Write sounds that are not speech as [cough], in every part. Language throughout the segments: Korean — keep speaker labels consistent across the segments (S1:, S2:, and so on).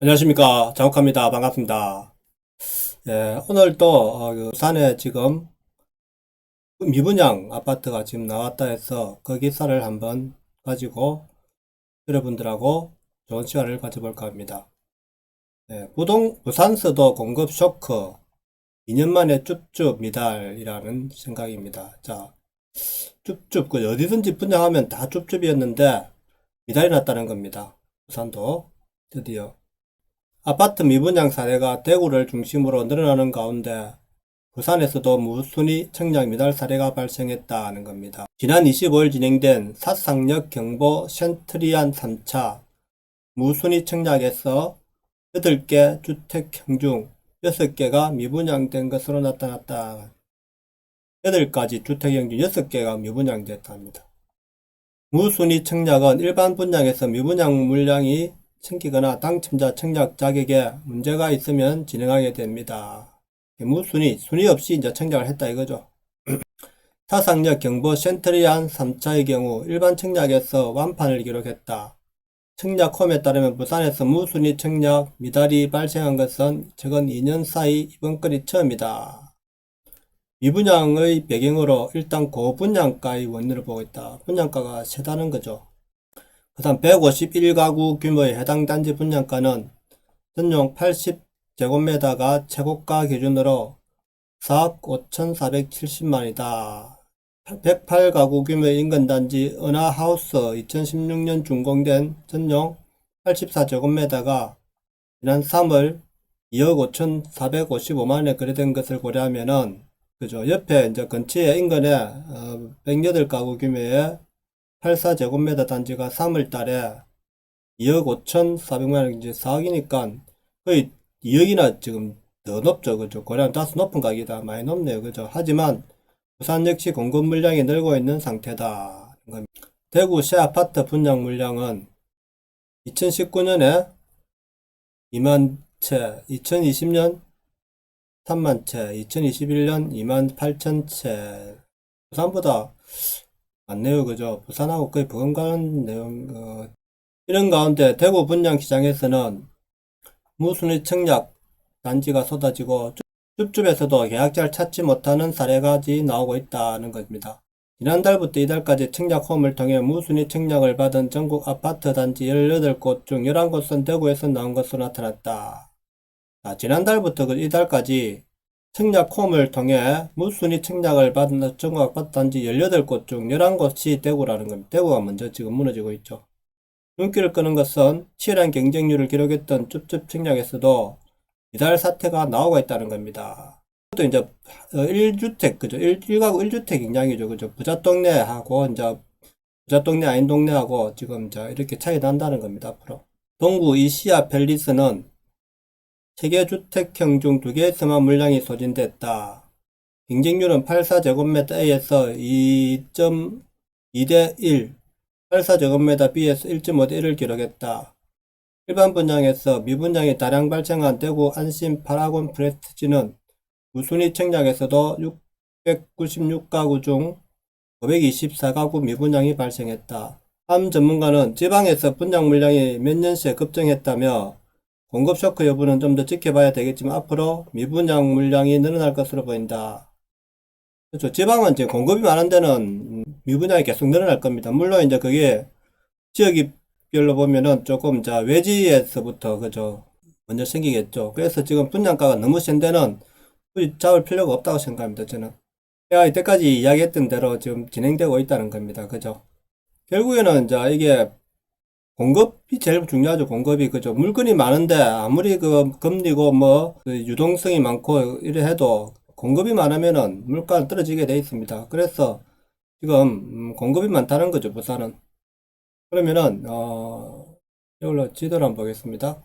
S1: 안녕하십니까. 장욱합니다. 반갑습니다. 예, 오늘 또, 어, 그 부산에 지금 미분양 아파트가 지금 나왔다 해서 그 기사를 한번 가지고 여러분들하고 좋은 시간을 가져볼까 합니다. 예, 부동, 부산서도 공급 쇼크 2년 만에 쭈쭈 미달이라는 생각입니다. 자, 쭈쭈, 그 어디든지 분양하면 다 쭈쭈이었는데 미달이 났다는 겁니다. 부산도 드디어. 아파트 미분양 사례가 대구를 중심으로 늘어나는 가운데 부산에서도 무순위 청약 미달 사례가 발생했다는 겁니다. 지난 25일 진행된 사상역 경보 센트리안 3차 무순위 청약에서 8개 주택형 중 6개가 미분양된 것으로 나타났다. 8가지 주택형 중 6개가 미분양됐답니다. 무순위 청약은 일반 분양에서 미분양 물량이 생기거나 당첨자 청약 자격에 문제가 있으면 진행하게 됩니다. 무순위, 순위 없이 이제 청약을 했다 이거죠. [clears throat] 타상역 경보 센트리안 3차의 경우 일반 청약에서 완판을 기록했다. 청약 홈에 따르면 부산에서 무순위 청약 미달이 발생한 것은 최근 2년 사이 이번 건이 처음이다. 미분양의 배경으로 일단 고분양가의 원인을 보고 있다. 분양가가 세다는 거죠. 그 다음 151가구 규모의 해당 단지 분양가는 전용 80제곱미터가 최고가 기준으로 4억 5,470만이다. 108가구 규모의 인근 단지 은하하우스 2016년 준공된 전용 84제곱미터가 지난 3월 2억 5,455만에 거래된 것을 고려하면은 그죠 옆에 이제 근처에 인근에 어, 108가구 규모의 84제곱미터 단지가 3월 달에 2억 5,400만 원, 이제 4억이니까 거의 2억이나 지금 더 높죠. 그죠. 고려하면 다소 높은 가격이다. 많이 높네요. 그죠. 하지만 부산 역시 공급 물량이 늘고 있는 상태다. 대구 새 아파트 분양 물량은 2019년에 2만 채, 2020년 3만 채, 2021년 2만 8천 채. 부산보다 많네요. 그죠? 부산하고 거의 버금가는 내용, 어, 이런 가운데 대구 분양 시장에서는 무순위 청약 단지가 쏟아지고 줍줍에서도 계약자를 찾지 못하는 사례가 나오고 있다는 겁니다. 지난달부터 이달까지 청약 홈을 통해 무순위 청약을 받은 전국 아파트 단지 18곳 중 11곳은 대구에서 나온 것으로 나타났다. 자, 지난달부터 그 이달까지 청약 홈을 통해 무순위 청약을 받은 아파트 단지 18곳 중 11곳이 대구라는 겁니다. 대구가 먼저 지금 무너지고 있죠. 눈길을 끄는 것은 치열한 경쟁률을 기록했던 쭈쭈 청약에서도 이달 사태가 나오고 있다는 겁니다. 또 이제 1주택 그죠? 1, 1가구 1주택 굉장히죠. 그죠? 부자 동네하고 이제 부자 동네 아닌 동네하고 지금 자 이렇게 차이 난다는 겁니다. 앞으로. 동구 이시아 팰리스는 세개 주택형 중두 개에서만 물량이 소진됐다. 경쟁률은 84제곱미터 A에서 2.2대 1, 84제곱미터 B에서 1.5대 1을 기록했다. 일반 분양에서 미분양이 다량 발생한 대구 안심 파라곤 프레스티지는 무순위 청약에서도 696가구 중 524가구 미분양이 발생했다. 함 전문가는 지방에서 분양 물량이 몇 년째 급증했다며 공급 쇼크 여부는 좀 더 지켜봐야 되겠지만 앞으로 미분양 물량이 늘어날 것으로 보인다. 그렇죠. 지방은 이제 공급이 많은 데는 미분양이 계속 늘어날 겁니다. 물론 이제 그게 지역별로 보면은 조금 자 외지에서부터 그죠 먼저 생기겠죠. 그래서 지금 분양가가 너무 센 데는 굳이 잡을 필요가 없다고 생각합니다. 저는. 제가 이때까지 이야기했던 대로 지금 진행되고 있다는 겁니다. 그죠? 결국에는 자 이게 공급이 제일 중요하죠. 공급이 그죠. 물건이 많은데 아무리 그 금리고 뭐그 유동성이 많고 이래 해도 공급이 많으면은 물가는 떨어지게 돼 있습니다. 그래서 지금 음, 공급이 많다는 거죠. 부산은. 그러면은 어 이걸로 지도를 한번 보겠습니다.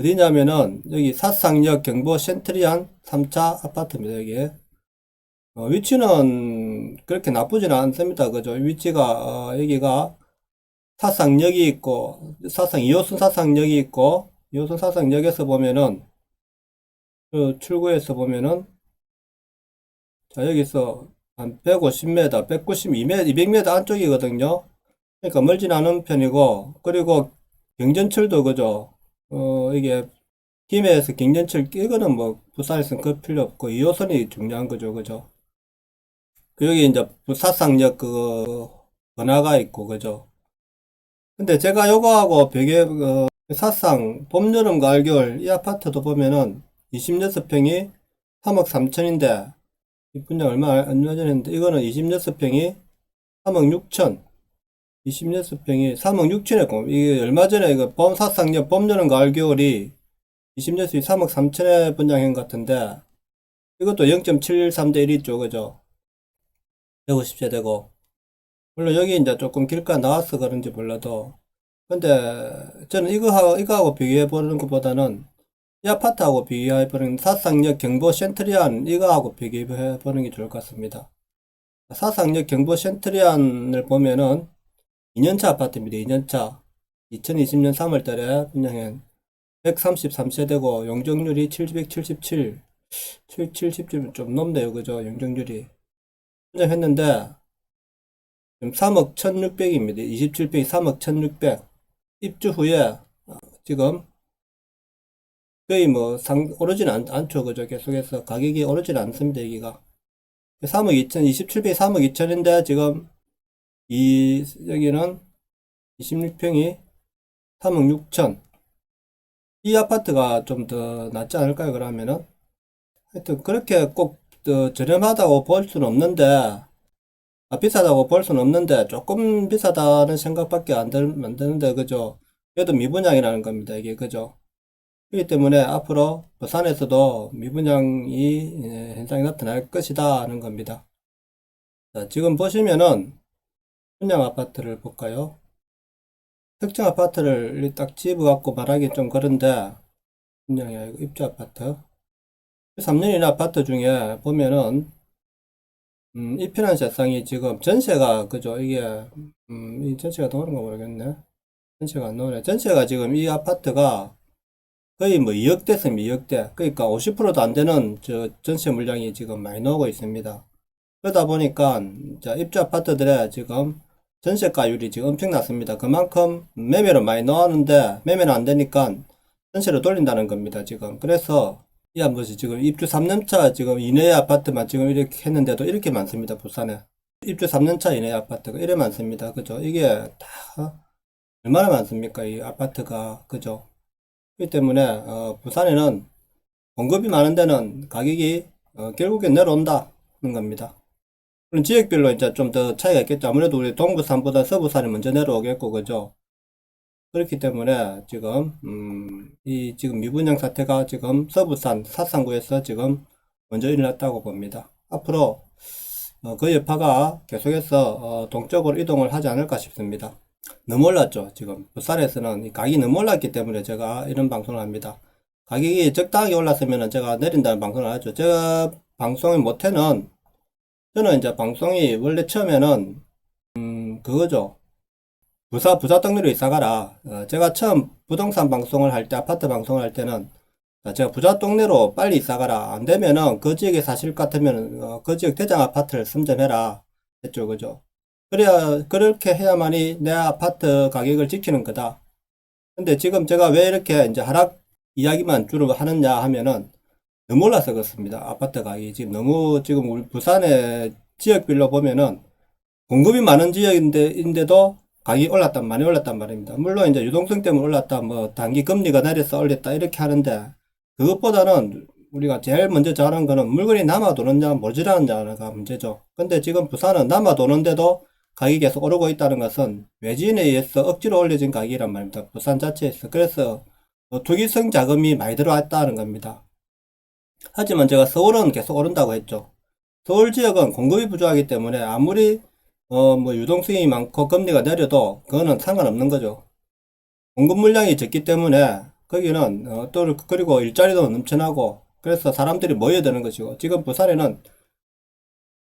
S1: 어디냐면은 여기 사상역 경보 센트리안 3차 아파트입니다. 여기. 어, 위치는 그렇게 나쁘지는 않습니다. 그죠? 위치가 어, 여기가 사상역이 있고 사상 2호선 사상역이 있고 2호선 사상역에서 보면은 그 출구에서 보면은 자 여기서 한 150m, 192m, 200m 안쪽이거든요. 그러니까 멀진 않은 편이고 그리고 경전철도 그죠. 어, 이게 김해에서 경전철 이거는 뭐 부산에서는 그 필요 없고 2호선이 중요한 거죠, 그죠? 그 여기 이제 부사상역 그 번화가 있고, 그죠? 근데 제가 요거하고 비교해 어, 사상 봄, 여름, 가을, 겨울 이 아파트도 보면은 26평이 3억 3천인데 이 분양 얼마 전에 했는데 이거는 26평이 3억 6천. 26평이 3억 6천에 이게 얼마 전에 이거 봄 사상역 봄, 여름, 가을, 겨울이 20년수이 3억 3천에 분양한 것 같은데 이것도 0.713대 1 있죠. 그죠? 150세대고 물론 여기 이제 조금 길가 나와서 그런지 몰라도 근데 저는 이거하고 이거하고 비교해 보는 것보다는 이 아파트하고 비교해 보는 사상역 경보 센트리안 이거하고 비교해 보는 게 좋을 것 같습니다 사상역 경보 센트리안을 보면은 2년차 아파트입니다 2년차 2020년 3월 달에 분양한 133세대고 용적률이 777, 777좀 좀 넘네요. 그죠? 용적률이. 분양했는데 지금 3억 1600입니다. 27평이 3억 1600. 입주 후에 어, 지금 거의 뭐 상, 오르진 않, 않죠. 그죠? 계속해서 가격이 오르진 않습니다. 여기가. 3억 2천, 27평이 3억 2천인데 지금 이 여기는 26평이 3억 6천. 이 아파트가 좀 더 낫지 않을까요? 그러면은 하여튼 그렇게 꼭 더 저렴하다고 볼 수는 없는데 아, 비싸다고 볼 수는 없는데 조금 비싸다는 생각밖에 안, 들, 안 드는데 그죠? 그래도 미분양이라는 겁니다. 이게 그죠? 그렇기 때문에 앞으로 부산에서도 미분양이 예, 현상이 나타날 것이다 하는 겁니다. 자, 지금 보시면은 분양 아파트를 볼까요? 특정 아파트를 딱 집어갖고 말하기 좀 그런데 분양이 아니고 입주 아파트 3년이나 아파트 중에 보면은 음, 이 편한 세상이 지금 전세가 그죠? 이게 음, 이 전세가 나오는가 모르겠네. 전세가 안 나오네. 전세가 지금 이 아파트가 거의 뭐 2억 대 습니다 2억 대. 그러니까 50%도 안 되는 저 전세 물량이 지금 많이 나오고 있습니다. 그러다 보니까 자 입주 아파트들의 지금 전세가율이 지금 엄청 낮습니다. 그만큼 매매를 많이 넣었는데 매매는 안 되니까 전세를 돌린다는 겁니다. 지금. 그래서 이한 번씩 지금 입주 3년차 지금 이내의 아파트만 지금 이렇게 했는데도 이렇게 많습니다. 부산에 입주 3년차 이내의 아파트가 이래 많습니다. 그죠? 이게 다 얼마나 많습니까? 이 아파트가 그죠? 그렇기 때문에 어, 부산에는 공급이 많은 데는 가격이 어, 결국에 내려온다 는 겁니다. 그럼 지역별로 이제 좀 더 차이가 있겠죠. 아무래도 우리 동부산보다 서부산이 먼저 내려오겠고, 그죠? 그렇기 때문에 지금, 음, 이 지금 미분양 사태가 지금 서부산, 사상구에서 지금 먼저 일어났다고 봅니다. 앞으로 어, 그 여파가 계속해서 어, 동쪽으로 이동을 하지 않을까 싶습니다. 너무 올랐죠. 지금 부산에서는 이 가격이 너무 올랐기 때문에 제가 이런 방송을 합니다. 가격이 적당하게 올랐으면 제가 내린다는 방송을 하죠. 제가 방송의 모태는 저는 이제 방송이 원래 처음에는 음 그거죠. 부사 부자 동네로 이사 가라. 어, 제가 처음 부동산 방송을 할 때 아파트 방송을 할 때는 어, 제가 부자 동네로 빨리 이사 가라. 안 되면은 그 지역에 사실 것 같으면 어, 그 지역 대장 아파트를 선점해라. 했죠. 그죠? 그래야 그렇게 해야만이 내 아파트 가격을 지키는 거다. 근데 지금 제가 왜 이렇게 이제 하락 이야기만 주로 하느냐 하면은 너무 올라서 그렇습니다. 아파트 가격이 지금 너무 지금 우리 부산의 지역별로 보면은 공급이 많은 지역인데도 가격이 올랐단 많이 올랐단 말입니다. 물론 이제 유동성 때문에 올랐다, 뭐 단기 금리가 내려서 올렸다 이렇게 하는데 그것보다는 우리가 제일 먼저 잘하는 거는 물건이 남아 도느냐 모자라느냐가 문제죠. 근데 지금 부산은 남아 도는데도 가격이 계속 오르고 있다는 것은 외지인에 의해서 억지로 올려진 가격이란 말입니다. 부산 자체에서. 그래서 뭐 투기성 자금이 많이 들어왔다는 겁니다. 하지만 제가 서울은 계속 오른다고 했죠. 서울 지역은 공급이 부족하기 때문에 아무리 어 뭐 유동성이 많고 금리가 내려도 그거는 상관없는 거죠. 공급 물량이 적기 때문에 거기는 어, 또 그리고 일자리도 넘쳐나고 그래서 사람들이 모여드는 것이고 지금 부산에는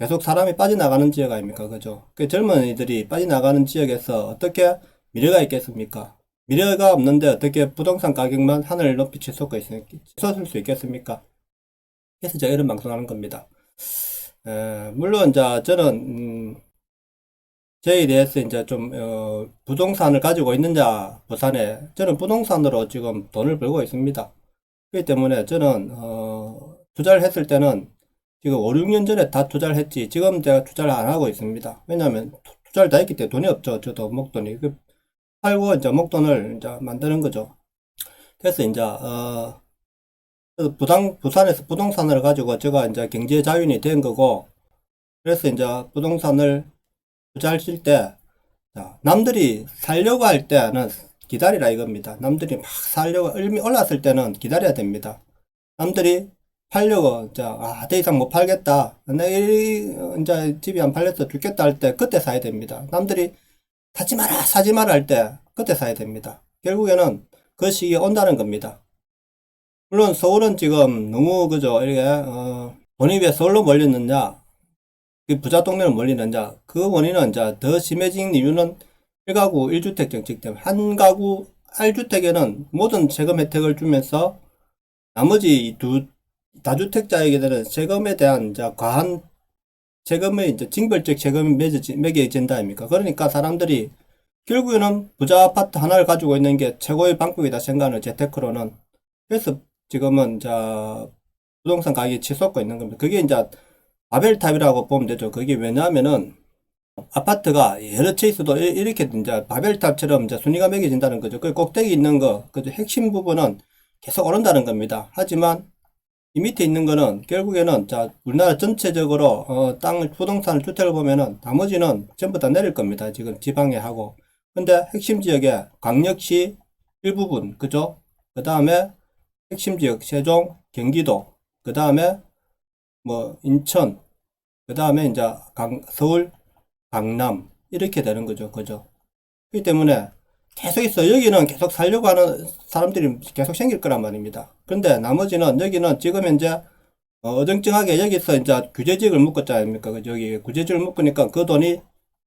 S1: 계속 사람이 빠져나가는 지역 아닙니까 그죠 그 젊은이들이 빠져나가는 지역에서 어떻게 미래가 있겠습니까 미래가 없는데 어떻게 부동산 가격만 하늘을 높이 치솟고 있을 수 있겠습니까 그래서 제가 이런 방송하는 겁니다. 에, 물론 자 저는 음, 저에 대해서 이제 좀, 어, 부동산을 가지고 있느냐, 부산에. 저는 부동산으로 지금 돈을 벌고 있습니다. 그렇기 때문에 저는, 어, 투자를 했을 때는 지금 5, 6년 전에 다 투자를 했지. 지금 제가 투자를 안 하고 있습니다. 왜냐하면 투- 투자를 다 했기 때문에 돈이 없죠. 저도 목돈이. 그 팔고 이제 목돈을 이제 만드는 거죠. 그래서 이제, 어, 그 부당, 부산에서 부동산을 가지고 제가 이제 경제 자유인이 된 거고, 그래서 이제 부동산을 투자하실 때, 자, 남들이 살려고 할 때는 기다리라 이겁니다. 남들이 막 살려고, 이미 올랐을 때는 기다려야 됩니다. 남들이 팔려고, 자, 아, 더 이상 못 팔겠다. 내 이, 이제 집이 안 팔려서 죽겠다 할 때, 그때 사야 됩니다. 남들이 사지 마라, 사지 마라 할 때, 그때 사야 됩니다. 결국에는 그 시기에 온다는 겁니다. 물론 서울은 지금 너무 그죠, 이렇게, 어, 돈이 왜 서울로 몰렸느냐, 그 부자 동네로 몰리느냐, 그 원인은 이제 더 심해진 이유는 1가구 1주택 정책 때문에, 한 가구 1주택에는 모든 세금 혜택을 주면서, 나머지 두, 다주택자에게는 세금에 대한 이제 과한 세금의 이제 징벌적 세금이 매겨진다 아닙니까? 그러니까 사람들이 결국에는 부자 아파트 하나를 가지고 있는 게 최고의 방법이다 생각하는 재테크로는. 그래서 지금은 이제 부동산 가격이 치솟고 있는 겁니다. 그게 이제 바벨탑이라고 보면 되죠. 그게 왜냐하면은 아파트가 여러 채 있어도 이- 이렇게 이제 바벨탑처럼 이제 순위가 매겨진다는 거죠. 그 꼭대기 있는 거, 그 핵심 부분은 계속 오른다는 겁니다. 하지만 이 밑에 있는 거는 결국에는 자 우리나라 전체적으로 어, 땅 부동산 주택을 보면은 나머지는 전부 다 내릴 겁니다. 지금 지방에 하고. 근데 핵심 지역에 광역시 일부분 그죠? 그 다음에 핵심 지역 세종, 경기도, 그 다음에 뭐 인천, 그 다음에 이제 강, 서울, 강남 이렇게 되는 거죠, 그죠? 그렇기 때문에 계속 있어 여기는 계속 살려고 하는 사람들이 계속 생길 거란 말입니다. 그런데 나머지는 여기는 지금 현재 어, 어정쩡하게 여기서 이제 규제지역을 묶었지 않습니까? 그 저기 규제지역을 묶으니까 그 돈이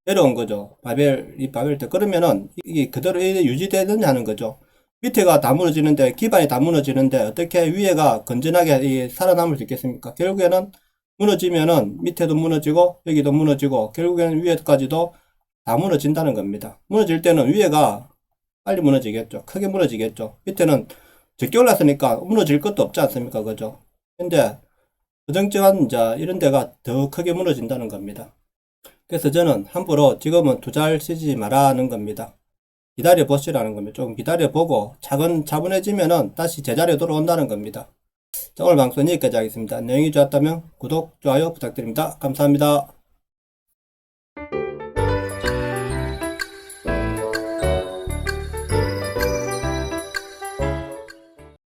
S1: 내려온 거죠. 바벨 이 바벨 때 그러면은 이게 그대로 유지되느냐 하는 거죠. 밑에가 다 무너지는데 기반이 다 무너지는데 어떻게 위에가 건전하게 이 살아남을 수 있겠습니까? 결국에는 무너지면은 밑에도 무너지고 여기도 무너지고 결국에는 위에까지도 다 무너진다는 겁니다. 무너질 때는 위에가 빨리 무너지겠죠. 크게 무너지겠죠. 밑에는 적게 올랐으니까 무너질 것도 없지 않습니까? 그죠? 근데 부정적한 자 이런 데가 더 크게 무너진다는 겁니다. 그래서 저는 함부로 지금은 투자를 쓰지 말라는 겁니다. 기다려 보시라는 겁니다. 조금 기다려 보고 차근 차분해지면은 다시 제자리에 돌아온다는 겁니다. 자, 오늘 방송 여기까지 하겠습니다. 내용이 좋았다면 구독, 좋아요 부탁드립니다. 감사합니다.